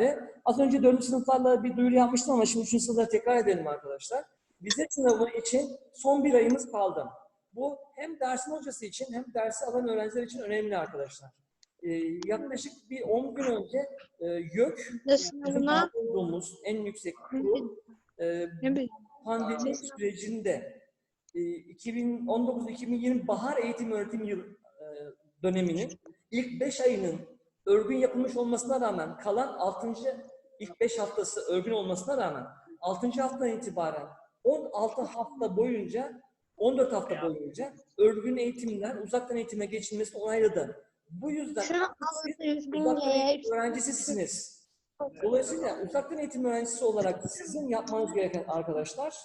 geldi. Az önce 4. sınıflarla bir duyuru yapmıştım ama şimdi 3. sınıfları tekrar edelim arkadaşlar. Vize sınavı için son bir ayımız kaldı. Bu hem dersin hocası için hem dersi alan öğrenciler için önemli arkadaşlar. Ee, yaklaşık bir 10 gün önce e, YÖK, sınavına olduğumuz en yüksek kurul, e, pandemi sürecinde e, 2019-2020 bahar eğitim öğretim yıl e, döneminin ilk 5 ayının örgün yapılmış olmasına rağmen kalan 6. ilk 5 haftası örgün olmasına rağmen 6. haftadan itibaren 16 hafta boyunca 14 hafta boyunca örgün eğitimler uzaktan eğitime geçilmesini onayladı. Bu yüzden Şunu siz uzaktan eğitim öğrencisisiniz. Dolayısıyla uzaktan eğitim öğrencisi olarak sizin yapmanız gereken arkadaşlar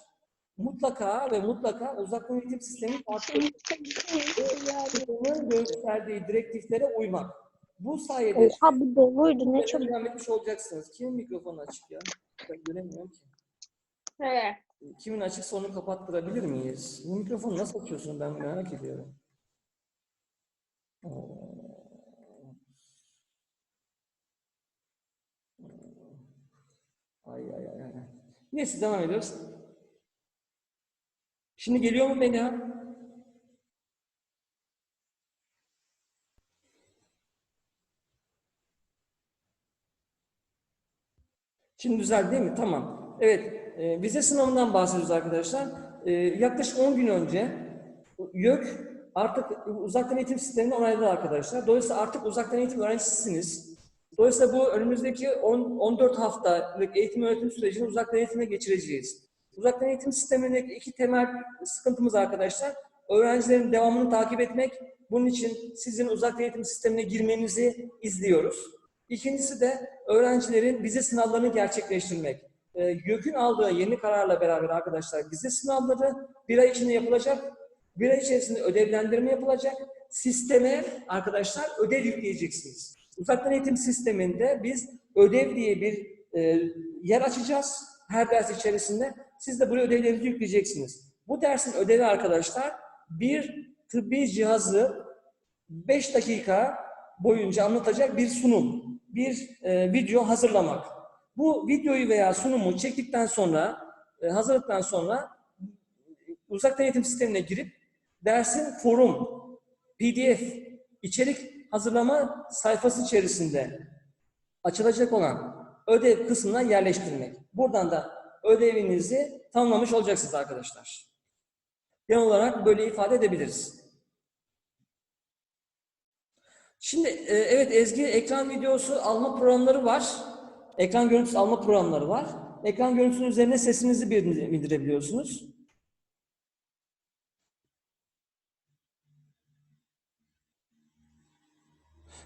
mutlaka ve mutlaka uzaktan eğitim takip etmek. Bunun gösterdiği direktiflere uymak. Bu sayede Oha bu doluydu ne çok etmiş olacaksınız. Kimin mikrofonu açık ya? Ben göremiyorum ki. Evet. Kimin açıksa onu kapattırabilir miyiz? Bu mikrofonu nasıl açıyorsun ben merak ediyorum. Ay ay ay ay. Neyse devam ediyoruz. Şimdi geliyor mu Beniha? Şimdi düzeldi değil mi? Tamam. Evet, e, vize sınavından bahsediyoruz arkadaşlar. E, yaklaşık 10 gün önce YÖK artık uzaktan eğitim sistemini onayladı arkadaşlar. Dolayısıyla artık uzaktan eğitim öğrencisisiniz. Dolayısıyla bu önümüzdeki 10, 14 haftalık eğitim öğretim sürecini uzaktan eğitime geçireceğiz. Uzaktan eğitim sistemindeki iki temel sıkıntımız arkadaşlar. Öğrencilerin devamını takip etmek. Bunun için sizin uzaktan eğitim sistemine girmenizi izliyoruz. İkincisi de öğrencilerin vize sınavlarını gerçekleştirmek. Ee, YÖK'ün aldığı yeni kararla beraber arkadaşlar vize sınavları bir ay içinde yapılacak. Bir ay içerisinde ödevlendirme yapılacak. Sisteme arkadaşlar ödev yükleyeceksiniz. Uzaktan eğitim sisteminde biz ödev diye bir e, yer açacağız her ders içerisinde. Siz de buraya ödevlerinizi yükleyeceksiniz. Bu dersin ödevi arkadaşlar bir tıbbi cihazı 5 dakika boyunca anlatacak bir sunum, bir e, video hazırlamak. Bu videoyu veya sunumu çektikten sonra, e, hazırladıktan sonra uzaktan eğitim sistemine girip dersin forum, PDF, içerik hazırlama sayfası içerisinde açılacak olan ödev kısmına yerleştirmek. Buradan da ödevinizi tamamlamış olacaksınız arkadaşlar. Genel olarak böyle ifade edebiliriz. Şimdi e, evet Ezgi ekran videosu alma programları var. Ekran görüntüsü alma programları var. Ekran görüntüsünün üzerine sesinizi bildir- bildirebiliyorsunuz.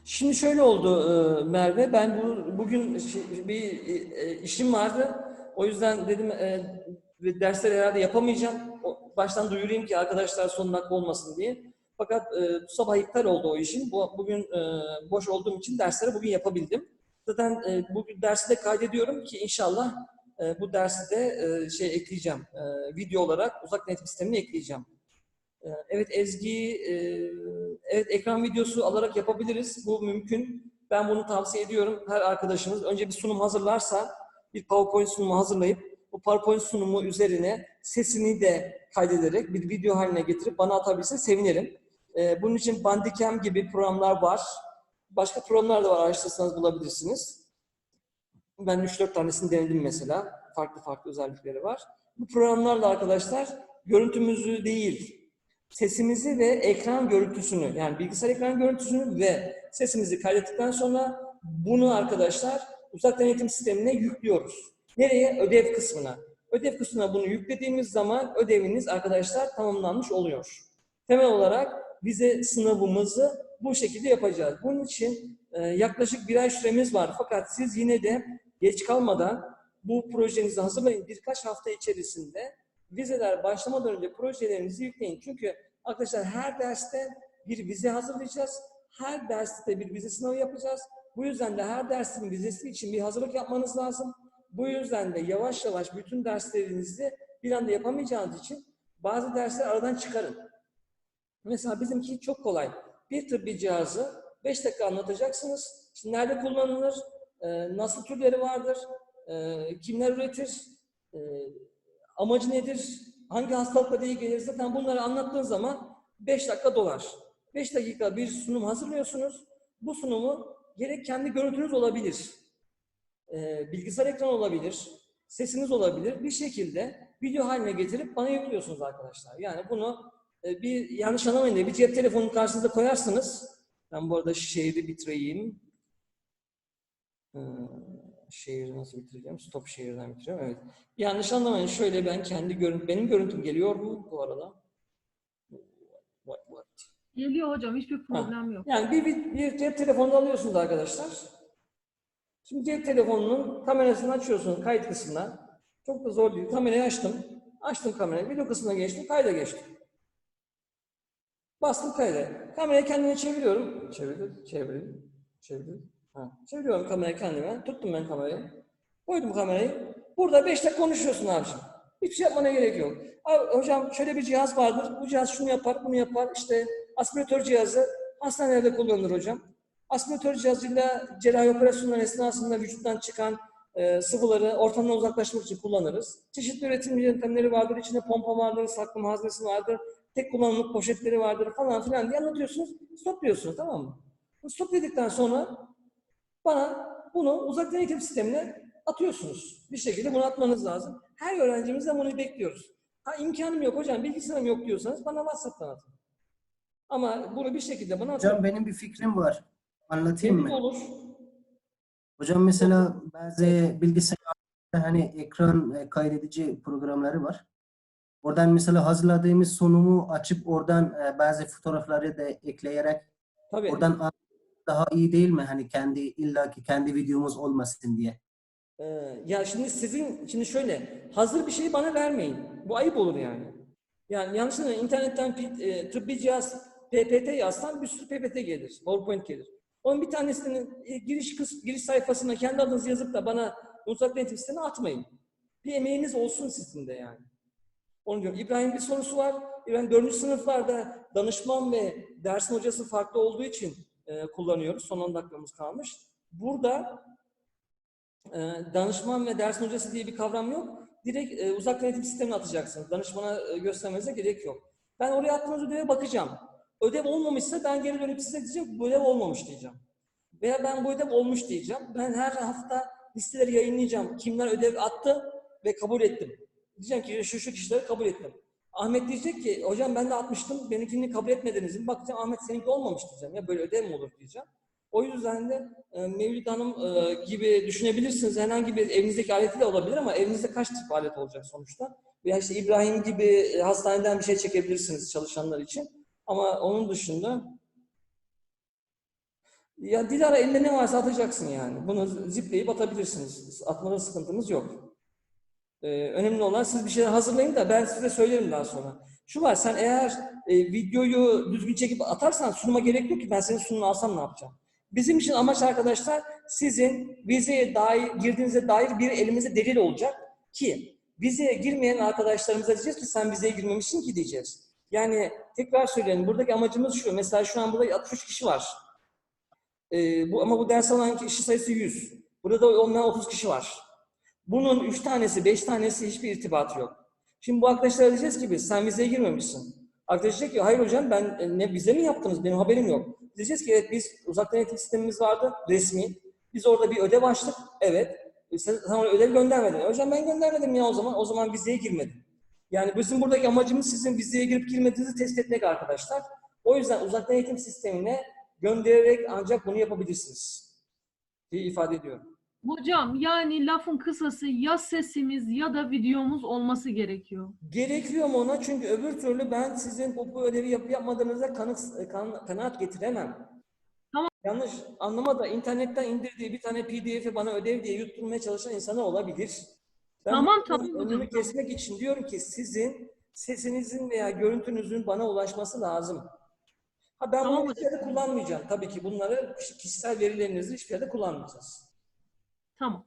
Şimdi şöyle oldu e, Merve. Ben bu bugün bir e, işim vardı. O yüzden dedim dersleri herhalde yapamayacağım. Baştan duyurayım ki arkadaşlar son dakika olmasın diye. Fakat e, bu sabah iptal oldu o işin. Bu, bugün e, boş olduğum için dersleri bugün yapabildim. Zaten e, bugün dersi de kaydediyorum ki inşallah e, bu dersi de e, şey ekleyeceğim. E, video olarak uzak eğitim sistemine ekleyeceğim. E, evet Ezgi, e, evet ekran videosu alarak yapabiliriz. Bu mümkün. Ben bunu tavsiye ediyorum. Her arkadaşımız önce bir sunum hazırlarsa, bir PowerPoint sunumu hazırlayıp bu PowerPoint sunumu üzerine sesini de kaydederek bir video haline getirip bana atabilirse sevinirim. Ee, bunun için Bandicam gibi programlar var. Başka programlar da var. Araştırırsanız bulabilirsiniz. Ben 3-4 tanesini denedim mesela. Farklı farklı özellikleri var. Bu programlarla arkadaşlar görüntümüzü değil, sesimizi ve ekran görüntüsünü yani bilgisayar ekran görüntüsünü ve sesimizi kaydettikten sonra bunu arkadaşlar uzaktan eğitim sistemine yüklüyoruz. Nereye? Ödev kısmına. Ödev kısmına bunu yüklediğimiz zaman ödeviniz arkadaşlar tamamlanmış oluyor. Temel olarak vize sınavımızı bu şekilde yapacağız. Bunun için e, yaklaşık bir ay süremiz var. Fakat siz yine de geç kalmadan bu projenizi hazırlayın. Birkaç hafta içerisinde vizeler başlamadan önce projelerinizi yükleyin. Çünkü arkadaşlar her derste bir vize hazırlayacağız. Her derste bir vize sınavı yapacağız. Bu yüzden de her dersin vizesi için bir hazırlık yapmanız lazım. Bu yüzden de yavaş yavaş bütün derslerinizi bir anda yapamayacağınız için bazı dersler aradan çıkarın. Mesela bizimki çok kolay. Bir tıbbi cihazı 5 dakika anlatacaksınız. İşte nerede kullanılır, e, nasıl türleri vardır, e, kimler üretir, e, amacı nedir, hangi hastalıkla iyi zaten bunları anlattığın zaman 5 dakika dolar. 5 dakika bir sunum hazırlıyorsunuz. Bu sunumu gerek kendi görüntünüz olabilir, bilgisayar ekranı olabilir, sesiniz olabilir. Bir şekilde video haline getirip bana yüklüyorsunuz arkadaşlar. Yani bunu e, bir yanlış anlamayın diye bir cep telefonunun karşınıza koyarsınız. Ben bu arada şehri bitireyim. Ee, şehri nasıl bitireceğim? Stop şehirden bitireceğim. Evet. Yanlış anlamayın. Şöyle ben kendi görüntüm, benim görüntüm geliyor mu bu arada? What, what? Geliyor hocam hiçbir problem yok. Yani bir, bir, bir cep telefonu alıyorsunuz arkadaşlar. Şimdi cep telefonunun kamerasını açıyorsunuz kayıt kısmına. Çok da zor değil. Kamerayı açtım. Açtım kamerayı. Video kısmına geçtim. Kayda geçtim. Bastım kayda. Kamerayı kendime çeviriyorum. Çevirdim, çevirdim, çevirdim. Ha. Çeviriyorum kamerayı kendime. Tuttum ben kamerayı. Koydum kamerayı. Burada 5 dakika konuşuyorsun abiciğim. Hiçbir şey yapmana gerek yok. Abi, hocam şöyle bir cihaz vardır. Bu cihaz şunu yapar, bunu yapar. İşte aspiratör cihazı hastanelerde kullanılır hocam. Aspiratör cihazıyla cerrahi operasyonlar esnasında vücuttan çıkan e, sıvıları ortamdan uzaklaştırmak için kullanırız. Çeşitli üretim yöntemleri vardır. İçinde pompa vardır, saklama haznesi vardır, tek kullanımlık poşetleri vardır falan filan diye anlatıyorsunuz. Stop diyorsunuz tamam mı? Stop dedikten sonra bana bunu uzaktan eğitim sistemine atıyorsunuz. Bir şekilde bunu atmanız lazım. Her öğrencimizden bunu bekliyoruz. Ha imkanım yok hocam, bilgisayarım yok diyorsanız bana WhatsApp'tan atın. Ama bunu bir şekilde bana atın. Hocam benim bir fikrim var. Anlatayım Emin mı? olur. Hocam mesela bazı bilgisayarlarda hani ekran kaydedici programları var. Oradan mesela hazırladığımız sunumu açıp oradan e, bazı fotoğrafları da ekleyerek Tabii. oradan daha iyi değil mi? Hani kendi illaki kendi videomuz olmasın diye. Ee, ya şimdi sizin, şimdi şöyle, hazır bir şeyi bana vermeyin. Bu ayıp olur yani. Yani yanlış anlamayın, internetten e, tıbbi cihaz PPT yazsan bir sürü PPT gelir, PowerPoint gelir. Onun bir tanesinin e, giriş kıs, giriş sayfasına kendi adınızı yazıp da bana uzaktan eğitim sistemine atmayın. Bir emeğiniz olsun sizin de yani. Onu diyorum. İbrahim bir sorusu var. İbrahim dördüncü sınıflarda danışman ve dersin hocası farklı olduğu için e, kullanıyoruz. Son 10 dakikamız kalmış. Burada e, danışman ve dersin hocası diye bir kavram yok. Direkt e, uzaktan eğitim sistemine atacaksınız. Danışmana e, göstermenize gerek yok. Ben oraya attığınız ödeve bakacağım. Ödev olmamışsa ben geri dönüp size diyeceğim bu ödev olmamış diyeceğim. Veya ben bu ödev olmuş diyeceğim. Ben her hafta listeleri yayınlayacağım. Kimler ödev attı ve kabul ettim. Diyeceğim ki şu şu kişileri kabul ettim. Ahmet diyecek ki hocam ben de atmıştım benimkini kabul etmediniz. Bakacağım Ahmet seninki olmamış diyeceğim. Ya böyle ödev mi olur diyeceğim. O yüzden de e, Mevlüt Hanım e, gibi düşünebilirsiniz. Herhangi bir evinizdeki aleti de olabilir ama evinizde kaç tip alet olacak sonuçta? Veya işte İbrahim gibi e, hastaneden bir şey çekebilirsiniz çalışanlar için. Ama onun dışında ya Dilara elinde ne varsa atacaksın yani. Bunu zipleyip atabilirsiniz. Atmada sıkıntımız yok. Ee, önemli olan siz bir şeyler hazırlayın da ben size söylerim daha sonra. Şu var sen eğer e, videoyu düzgün çekip atarsan sunuma gerek yok ki ben senin sunumunu alsam ne yapacağım? Bizim için amaç arkadaşlar sizin vizeye dair, girdiğinize dair bir elimizde delil olacak ki vizeye girmeyen arkadaşlarımıza diyeceğiz ki sen vizeye girmemişsin ki diyeceğiz. Yani tekrar söyleyelim buradaki amacımız şu. Mesela şu an burada 63 kişi var. Ee, bu, ama bu ders alan kişi sayısı 100. Burada olmayan 30 kişi var. Bunun 3 tanesi, 5 tanesi hiçbir irtibatı yok. Şimdi bu arkadaşlara diyeceğiz ki biz sen vizeye girmemişsin. Arkadaş diyecek ki hayır hocam ben e, ne vize mi yaptınız benim haberim yok. Diyeceğiz ki evet biz uzaktan eğitim sistemimiz vardı resmi. Biz orada bir ödev açtık. Evet. E, Sen, sen ödev göndermedin. E, Hocam ben göndermedim ya o zaman. O zaman vizeye girmedim. Yani bizim buradaki amacımız sizin vizeye girip girmediğinizi test etmek arkadaşlar. O yüzden uzaktan eğitim sistemine göndererek ancak bunu yapabilirsiniz. diye ifade ediyorum. Hocam yani lafın kısası ya sesimiz ya da videomuz olması gerekiyor. Gerekiyor mu ona? Çünkü öbür türlü ben sizin bu, ödevi yapıp yapmadığınıza kanıt, kan, kanaat getiremem. Tamam. Yanlış anlama da internetten indirdiği bir tane pdf'i bana ödev diye yutturmaya çalışan insanlar olabilir. Ben Tamam, tamam Önünü kesmek için diyorum ki sizin sesinizin veya görüntünüzün bana ulaşması lazım. Ha ben Tamam bunu hiçbir yerde kullanmayacağım. Tabii ki bunları kişisel verilerinizi hiçbir yerde kullanmayacağız. Tamam.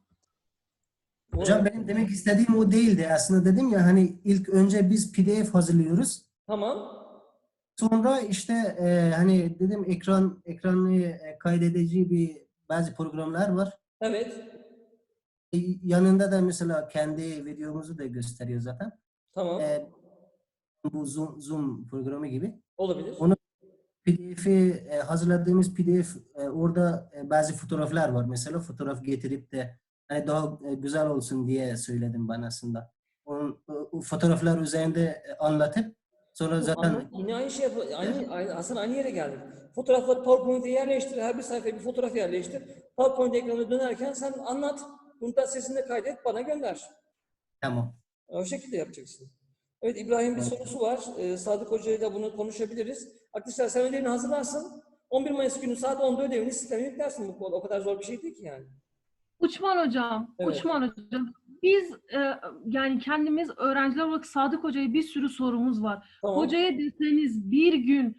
Hocam benim demek istediğim o değildi. Aslında dedim ya hani ilk önce biz PDF hazırlıyoruz. Tamam. Sonra işte e, hani dedim ekran ekranı e, kaydedici bir bazı programlar var. Evet. E, Yanında da mesela kendi videomuzu da gösteriyor zaten. Tamam. E, bu Zoom, Zoom programı gibi. Olabilir. Onu- PDF'i e, hazırladığımız PDF e, orada e, bazı fotoğraflar var. Mesela fotoğraf getirip de hani daha e, güzel olsun diye söyledim ben aslında. Onun, o- fotoğraflar üzerinde e, anlatıp sonra zaten Anlat. Yine aynı şey. Aynı, aynı, aslında aynı yere geldik. Fotoğrafları PowerPoint'e yerleştir. Her bir sayfaya bir fotoğraf yerleştir. PowerPoint ekranına dönerken sen anlat. Bunu da sesinde kaydet bana gönder. tamam. O şekilde yapacaksın. Evet İbrahim bir sorusu var. Ee, Sadık Hoca ile bunu konuşabiliriz. Arkadaşlar sen ödevini hazırlarsın. 11 Mayıs günü saat 10'da ödevini sisteme yüklersin. Bu o kadar zor bir şey değil ki yani. Uçman hocam, Evet. Uçman hocam. Biz e, yani kendimiz öğrenciler olarak Sadık Hoca'ya bir sürü sorumuz var. Tamam. Hocaya deseniz bir gün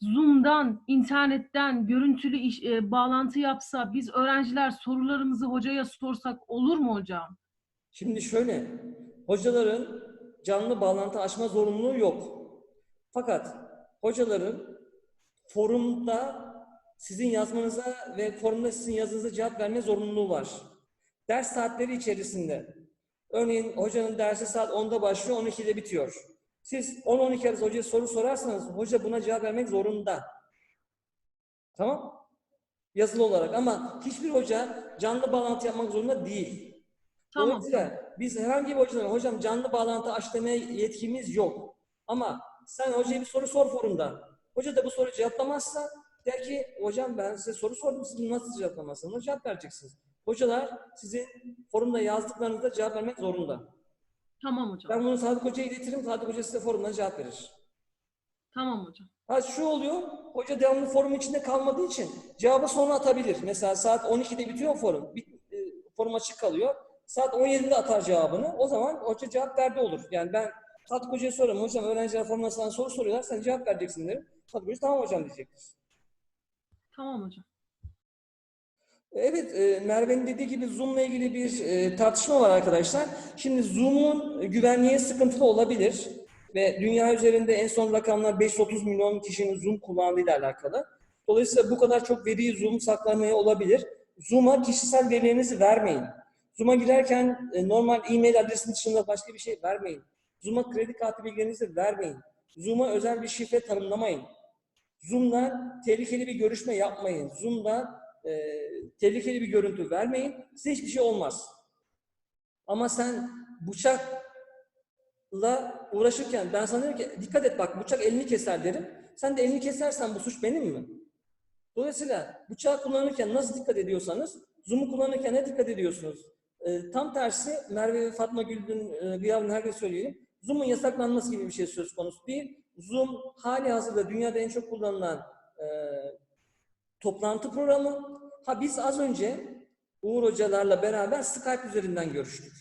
Zoom'dan, internetten görüntülü iş, e, bağlantı yapsa, biz öğrenciler sorularımızı hocaya sorsak olur mu hocam? Şimdi şöyle, hocaların canlı bağlantı açma zorunluluğu yok. Fakat hocaların forumda sizin yazmanıza ve forumda sizin yazınıza cevap verme zorunluluğu var. Ders saatleri içerisinde. Örneğin hocanın dersi saat 10'da başlıyor, 12'de bitiyor. Siz 10-12 arası hocaya soru sorarsanız hoca buna cevap vermek zorunda. Tamam? Yazılı olarak ama hiçbir hoca canlı bağlantı yapmak zorunda değil. Tamam. Dolayısıyla biz herhangi bir hocadan hocam canlı bağlantı aç demeye yetkimiz yok. Ama sen hocaya bir soru sor forumda. Hoca da bu soruyu cevaplamazsa der ki hocam ben size soru sordum siz bunu nasıl cevaplamazsınız? Ona cevap vereceksiniz. Hocalar sizin forumda yazdıklarınıza cevap vermek zorunda. Tamam hocam. Ben bunu Sadık Hoca'ya iletirim. Sadık Hoca size forumdan cevap verir. Tamam hocam. Ha şu oluyor, hoca devamlı forum içinde kalmadığı için cevabı sonra atabilir. Mesela saat 12'de bitiyor forum. Bir, e, forum açık kalıyor. Saat 17'de atar cevabını. O zaman hoca cevap verdi olur. Yani ben Sadık Hoca'ya sorarım. Hocam öğrenciler forumda sana soru soruyorlar. Sen cevap vereceksin derim. Sadık Hoca tamam hocam diyecektir. Tamam hocam. Evet, e, Merve'nin dediği gibi Zoom'la ilgili bir e, tartışma var arkadaşlar. Şimdi Zoom'un güvenliğe sıkıntılı olabilir ve dünya üzerinde en son rakamlar 530 milyon kişinin Zoom kullandığıyla alakalı. Dolayısıyla bu kadar çok veriyi Zoom saklamaya olabilir. Zoom'a kişisel verilerinizi vermeyin. Zoom'a girerken e, normal e-mail adresinin dışında başka bir şey vermeyin. Zoom'a kredi kartı bilgilerinizi vermeyin. Zoom'a özel bir şifre tanımlamayın. Zoom'da tehlikeli bir görüşme yapmayın. Zoom'da e, tehlikeli bir görüntü vermeyin. Size hiçbir şey olmaz. Ama sen bıçakla uğraşırken ben sana diyorum ki dikkat et bak bıçak elini keser derim. Sen de elini kesersen bu suç benim mi? Dolayısıyla bıçağı kullanırken nasıl dikkat ediyorsanız Zoom'u kullanırken ne dikkat ediyorsunuz? E, tam tersi Merve ve Fatma Gül'ün e, gıyabını herkes söyleyelim. Zoom'un yasaklanması gibi bir şey söz konusu değil. Zoom hali hazırda dünyada en çok kullanılan e, toplantı programı. Ha biz az önce Uğur hocalarla beraber Skype üzerinden görüştük.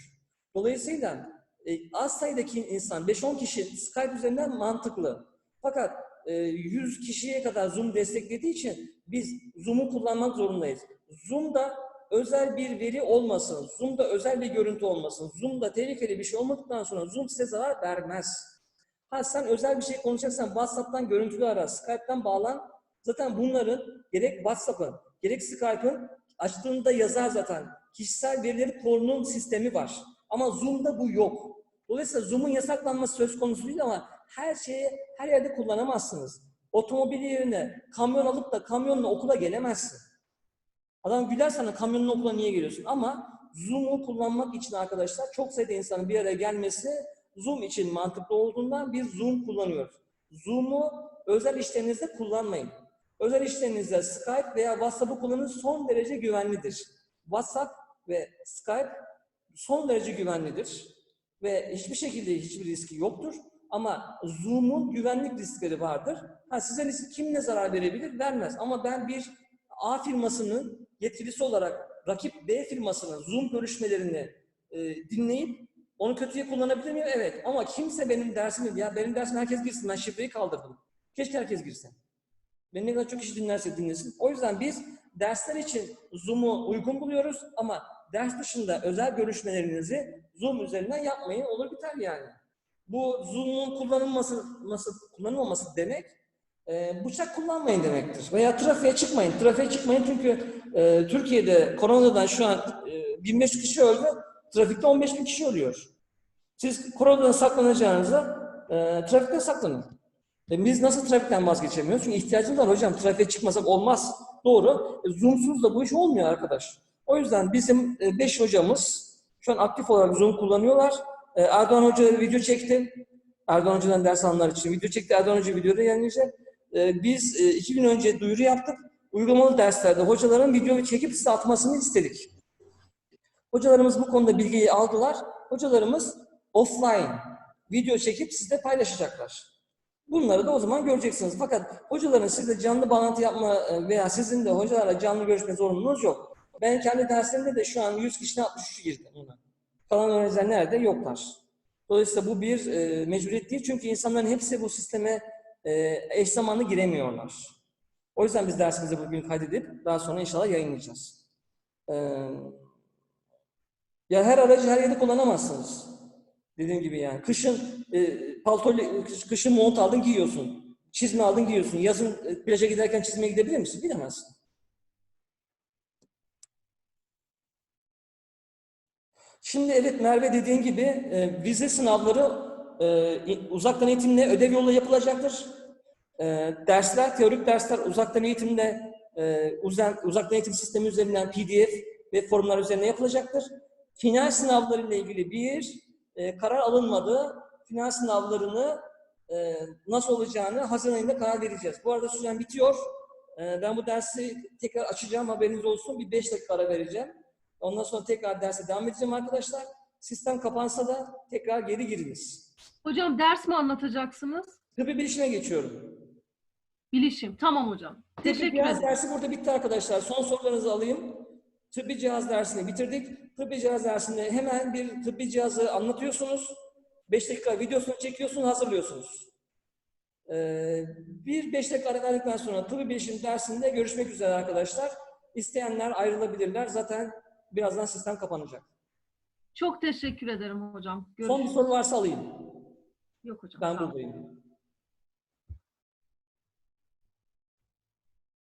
Dolayısıyla e, az sayıdaki insan, 5-10 kişi Skype üzerinden mantıklı. Fakat e, 100 kişiye kadar Zoom desteklediği için biz Zoom'u kullanmak zorundayız. Zoom'da özel bir veri olmasın, Zoom'da özel bir görüntü olmasın, Zoom'da tehlikeli bir şey olmadıktan sonra Zoom size zarar vermez. Ha sen özel bir şey konuşacaksan WhatsApp'tan görüntülü ara, Skype'tan bağlan. Zaten bunların gerek WhatsApp'ın, gerek Skype'ın açtığında yazar zaten. Kişisel verileri korunum sistemi var. Ama Zoom'da bu yok. Dolayısıyla Zoom'un yasaklanması söz konusu değil ama her şeyi her yerde kullanamazsınız. Otomobil yerine kamyon alıp da kamyonla okula gelemezsin. Adam güler sana kamyonla okula niye geliyorsun? Ama Zoom'u kullanmak için arkadaşlar çok sayıda insanın bir araya gelmesi Zoom için mantıklı olduğundan biz Zoom kullanıyoruz. Zoom'u özel işlerinizde kullanmayın. Özel işlerinizde Skype veya WhatsApp'ı kullanın son derece güvenlidir. WhatsApp ve Skype son derece güvenlidir ve hiçbir şekilde hiçbir riski yoktur. Ama Zoom'un güvenlik riskleri vardır. Ha size kim ne zarar verebilir? Vermez. Ama ben bir A firmasının yetkilisi olarak rakip B firmasının Zoom görüşmelerini e, dinleyip onu kötüye kullanabilir miyim? Evet. Ama kimse benim dersimi, ya benim dersim herkes girsin. Ben şifreyi kaldırdım. Keşke herkes girse. Beni ne kadar çok kişi dinlerse dinlesin. O yüzden biz dersler için Zoom'u uygun buluyoruz ama ders dışında özel görüşmelerinizi Zoom üzerinden yapmayın. Olur biter yani. Bu Zoom'un kullanılması, nasıl, kullanılmaması demek e, bıçak kullanmayın demektir. Veya trafiğe çıkmayın. Trafiğe çıkmayın çünkü e, Türkiye'de koronadan şu an e, 1500 kişi öldü. Trafikte 15 bin kişi ölüyor. Siz koronadan saklanacağınıza e, trafikte saklanın. E, biz nasıl trafikten vazgeçemiyoruz? Çünkü ihtiyacımız var hocam. Trafiğe çıkmasak olmaz. Doğru. E, Zoom'suz da bu iş olmuyor arkadaş. O yüzden bizim 5 hocamız şu an aktif olarak Zoom kullanıyorlar. E, Erdoğan Hoca video çekti. Erdoğan Hoca'dan ders alanlar için video çekti. Erdoğan Hoca videoda yayınlayacak. E, biz e, iki gün önce duyuru yaptık. Uygulamalı derslerde hocaların video çekip size atmasını istedik. Hocalarımız bu konuda bilgiyi aldılar. Hocalarımız offline video çekip sizle paylaşacaklar. Bunları da o zaman göreceksiniz. Fakat hocaların sizle canlı bağlantı yapma e, veya sizin de hocalarla canlı görüşme zorunluluğunuz yok. Ben kendi derslerimde de şu an 100 kişiden 63 girdim. Kalan öğrenciler nerede? Yoklar. Dolayısıyla bu bir e, mecburiyet değil. Çünkü insanların hepsi bu sisteme e, eş zamanlı giremiyorlar. O yüzden biz dersimizi bugün kaydedip daha sonra inşallah yayınlayacağız. E, ya her aracı her yerde kullanamazsınız. Dediğim gibi yani. Kışın e, palto, kışın mont aldın giyiyorsun. Çizme aldın giyiyorsun. Yazın e, plaja giderken çizmeye gidebilir misin? Gidemezsin. Şimdi evet Merve dediğin gibi e, vize sınavları e, uzaktan eğitimle ödev yoluyla yapılacaktır. E, dersler, teorik dersler uzaktan eğitimle e, uzak, uzaktan eğitim sistemi üzerinden PDF ve formlar üzerine yapılacaktır. Final sınavları ile ilgili bir e, karar alınmadı. Final sınavlarını e, nasıl olacağını Haziran ayında karar vereceğiz. Bu arada süren bitiyor. E, ben bu dersi tekrar açacağım haberiniz olsun. Bir 5 dakika ara vereceğim. Ondan sonra tekrar derse devam edeceğim arkadaşlar. Sistem kapansa da tekrar geri giriniz. Hocam ders mi anlatacaksınız? Tıbbi bilişime geçiyorum. Bilişim. Tamam hocam. Tıbbi Teşekkür cihaz ederim. dersi burada bitti arkadaşlar. Son sorularınızı alayım. Tıbbi cihaz dersini bitirdik. Tıbbi cihaz dersinde hemen bir tıbbi cihazı anlatıyorsunuz. 5 dakika videosunu çekiyorsunuz, hazırlıyorsunuz. Ee, bir 5 dakika ara verdikten sonra tıbbi bilişim dersinde görüşmek üzere arkadaşlar. İsteyenler ayrılabilirler. Zaten birazdan sistem kapanacak. Çok teşekkür ederim hocam. Son bir Görüşürüz. soru varsa alayım. Yok hocam. Ben buradayım.